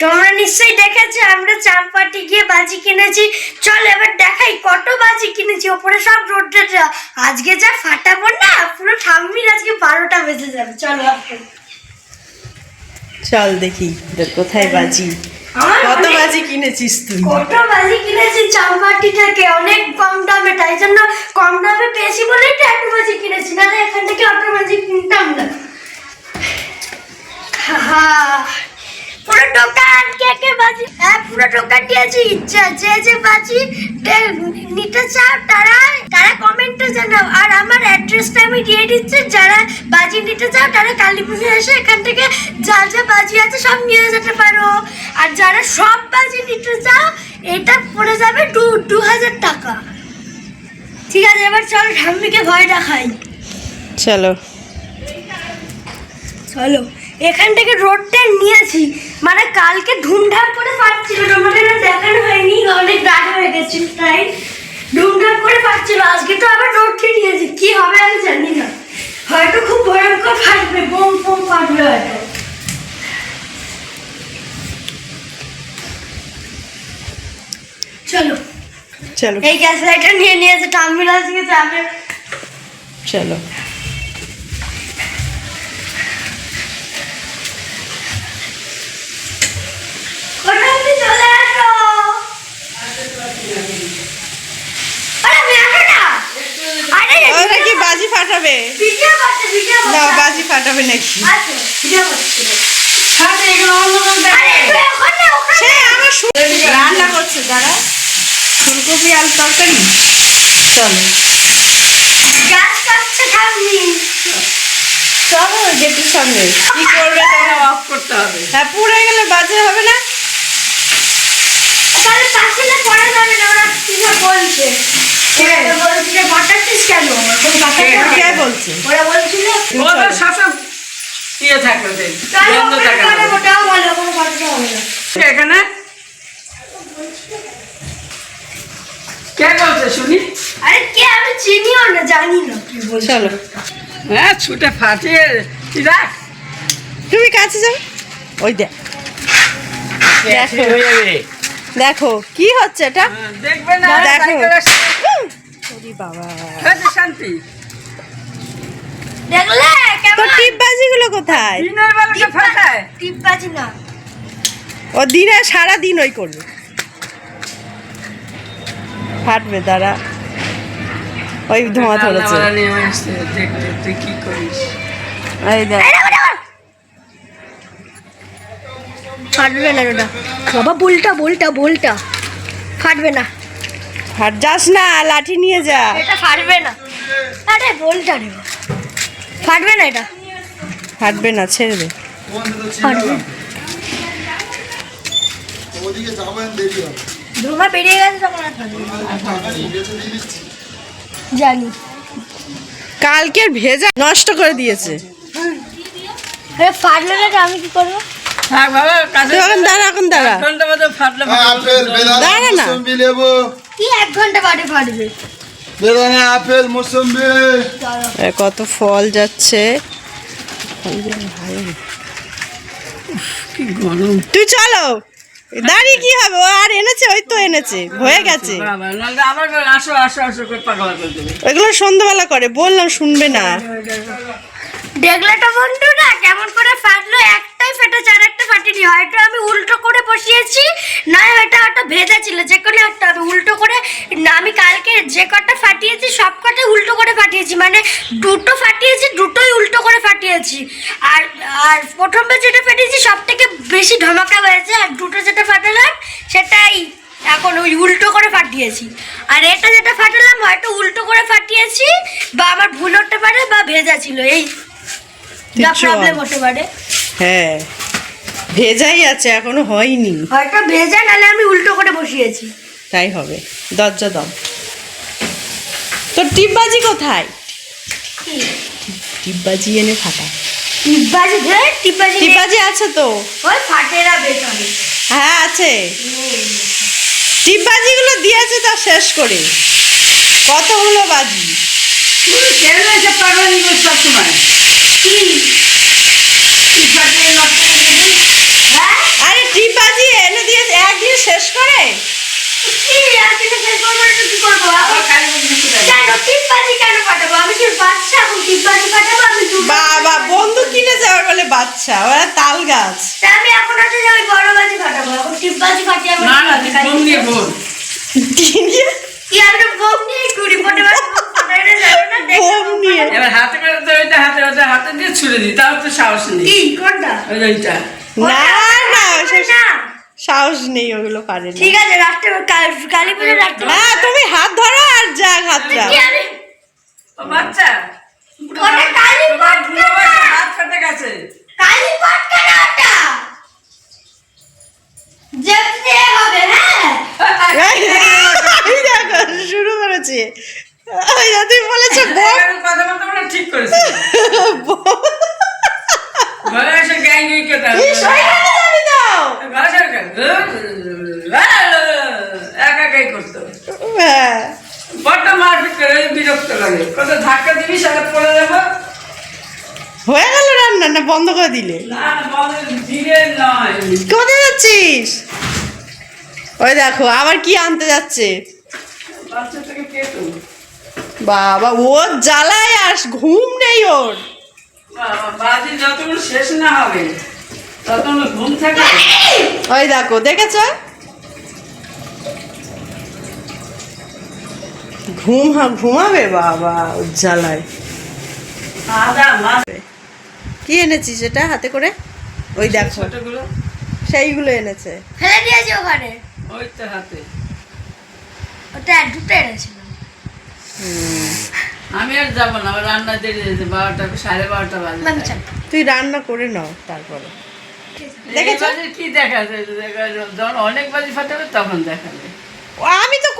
তোমরা নিশ্চয়ই দেখেছ আমরা চাম্পাটি গিয়ে বাজি কিনেছি। চল এবার দেখাই কত বাজি কিনেছি ওপরে সব রোডে আজকে যা ফাটাবো না পুরো ঠাম্মির আজকে বারোটা বেজে যাবে। চলো। চল দেখি কোথায় বাজি। আমার কত বাজি কিনেছিস তুই? কত বাজি কিনেছি চাম্পাটি থেকে অনেক কম দামে তাই জন্য কম দামে পেয়েছি বলেই তো এত বাজি কিনেছি। নাহলে এখান থেকে অত বাজি কিনতাম না হা পুরো দোকান কে কে বাজি পুরো দোকান দিয়েছি ইচ্ছা যে যে বাজি নিতে চাও তারা তারা কমেন্টে জানাও। আর আমার অ্যাড্রেসটা আমি দিয়ে দিচ্ছি যারা বাজি নিতে চাও তারা কালী পুজো এসে এখান থেকে যা যা বাজি আছে সব নিয়ে যেতে পারো। আর যারা সব বাজি নিতে চাও এটা পড়ে যাবে দু দু হাজার টাকা। ঠিক আছে এবার চল ঠাম্মিকে ভয় দেখাই। চলো। চলো। এখান থেকে রোডটা নিয়েছি। মানে কালকে ধুমধাম করে পাচ্ছিল তোমাদের না দেখানো হয়নি অনেক রাত হয়ে গেছে তাই ধুমধাম করে পাচ্ছিল আজকে তো আবার রোডটি নিয়েছি কি হবে আমি জানি না। হয়তো খুব ভয়ঙ্কর ফাটবে বোম বোম ফাটবে হয়তো। চলো চলো। এই গ্যাস লাইটার নিয়ে নিয়েছে টার্মিনাল থেকে যাবে। চলো। রান্না করছে দাঁড়া। ফুলকপি আলু তরকারি। চলো। চলো গেটের সামনে। কি করবে তোমরা? অফ করতে হবে। হ্যাঁ পুড়ে গেলে বাজে হবে না? তাহলে পাশে পড়ে যাবে না ওরা কি বলছে? কে? বলছে? ইয়ে এখানে? কে বলছে শুনি? আরে কে? আমি চিনিও না জানি না কি বলছে। চলো। হ্যাঁ ছুটে ফাটিয়ে রাখ তুমি কাছে যাও। ওই দেখ। দেখো। দেখো কি হচ্ছে এটা? হ্যাঁ, দেখবে না দেখো। ওরে বাবা। সাথে শান্তি। দেখলে? তো কেমন টিপ কোথায়? দিনের বেলাতে ফাটায়। টিপ না। ও দিনে সারা দিন ওই করবে। ফাটবে দাঁড়া ওই ধোঁয়া ধরেছে। তুই কি করিস। এই দেখ। ফাটবে না ওটা বাবা বলটা বলটা বলটা। ফাটবে না। ফাট যাস না লাঠি নিয়ে যা। এটা ফাটবে না। আরে বলটা রে। ফাটবে না এটা? ফাটবে না ছেড়ে দে। ফাটবে। ওদিকে যাবেন দেরি হবে গেছে তখন আর জানি। কালকের ভেজা নষ্ট করে দিয়েছে। আরে ফাটলে না তো আমি কি করব? থাক বাবা কাছে তুই দাঁড়া এখন দাঁড়া। হ্যাঁ, দাঁড়া না। কি এক ঘণ্টা বাদে ফাটবে বেদানা আপেল মুসম্বি। কত ফল যাচ্ছে। তুই চলো। দাঁড়িয়ে কি হবে? ও আর এনেছে ওই তো এনেছে। হয়ে গেছে। ওইগুলো সন্ধ্যাবেলা করে। বললাম শুনবে না। দেখলে তো বন্ধুরা কেমন করে ফাটলো একটাই ফেটে আর একটা ফাটেনি হয়তো আমি উল্টো করে বসিয়েছি না হয়তো একটা ভেজা ছিল যে কোনো একটা আমি উল্টো করে না আমি কালকে যে কটা ফাটিয়েছি সব কটাই উল্টো করে ফাটিয়েছি মানে দুটো ফাটিয়েছি দুটোই উল্টো করে ফাটিয়েছি। আর আর প্রথমে যেটা ফাটিয়েছি সব থেকে বেশি ধমাকা হয়েছে আর দুটো যেটা ফাটালাম সেটাই এখন ওই উল্টো করে ফাটিয়েছি। আর এটা যেটা ফাটালাম হয়তো উল্টো করে ফাটিয়েছি বা আমার ভুল হতে পারে বা ভেজা ছিল এই যা প্রবলেম হতে পারে। হ্যাঁ ভেজাই আছে এখনও হয়নি। হয়তো ভেজা নালে আমি উল্টো করে বসিয়েছি। তাই হবে দরজা দম। তোর টিপবাজি কোথায়? টিপবাজি এনে ফাটা। টিপবাজি ধরে টিপবাজি। টিপবাজি আছে তো। ওই ফাটেরা বেকারে হ্যাঁ আছে। টিপবাজিগুলো দিয়েছে তা শেষ করে। কতগুলো বাজি? তুমি কেন এসে পাগলা নিবে সবসময়? কি টিপবাজি নষ্ট করে দিবি? হ্যাঁ? আরে টিপবাজি শেষ করে? আর কিছু শেষ করব না কি করব আবার কালী পুজো ঢুকে যাবে। কেন টিপ্পাজি কেন পাঠাবো আমি কি বাচ্চা এখন টিপ্পাজি পাঠাবো আমি দুটো বাবা বন্ধু কিনে যাওয়ার বলে বাচ্চা ওরা তাল গাছ। আমি এখন হচ্ছে যে আমি বড় বাজি ফাটাবো এখন টিপ্পাজি ফাটিয়ে আমার না না বোম নিয়ে বোম কি আমি বোম নিয়ে। পটে এবার হাতে করে তো ওইটা হাতে হাতে দিয়ে ছুড়ে দিই তাও তো সাহস নেই। কি কোনটা? ওই ওইটা। না না সে না। সাহস নেই ওগুলো পারে ঠিক আছে রাত্রে কাল- পুজো না তুমি হাত ধরো আর যা হাতটা বাচ্চা। ওটা কালী হাত ফেটে গেছে। কালী পটকা না ওটা? যেতে হবে হ্যাঁ? এই দেখো শুরু করেছে। ওই যে তুমি বলেছ কথা বলতে বলে ঠিক করেছে। ঘরে এসে গ্যাং গ্যাং কেটে এই শয়তানি জানি দাও। ঘরে এসে একা একাই করতো হ্যাঁ। বড্ড মারপিট করে বিরক্ত লাগে। কত ধাক্কা দিবি সারা পড়ে যাব। হয়ে না বন্ধ করে দিলে। কোথায় যাচ্ছিস? ওই দেখো আবার কি আনতে যাচ্ছে? বাবা ওর জ্বালায় আর ঘুম নেই ওর। শেষ না হবে ঘুম থাকে ওই দেখো দেখেছ? ঘুম হা- ঘুমাবে বাবা ওর জ্বালায়। কি এনেছিস এটা হাতে করে? ওই দেখো। সেইগুলো এনেছে। ফেলে দিয়েছি ওখানে। ওই তো হাতে। ওটা দুটো এনেছিল। আমি আর যাব না আমার রান্না দেরি হয়েছে বারোটা সাড়ে বারোটা বাজে তুই। রান্না করে নাও তারপরে। দেখেছ? কি দেখা যায়? দেখা যখন অনেক বাজি ফাটাবে তখন দেখাবে আমি তো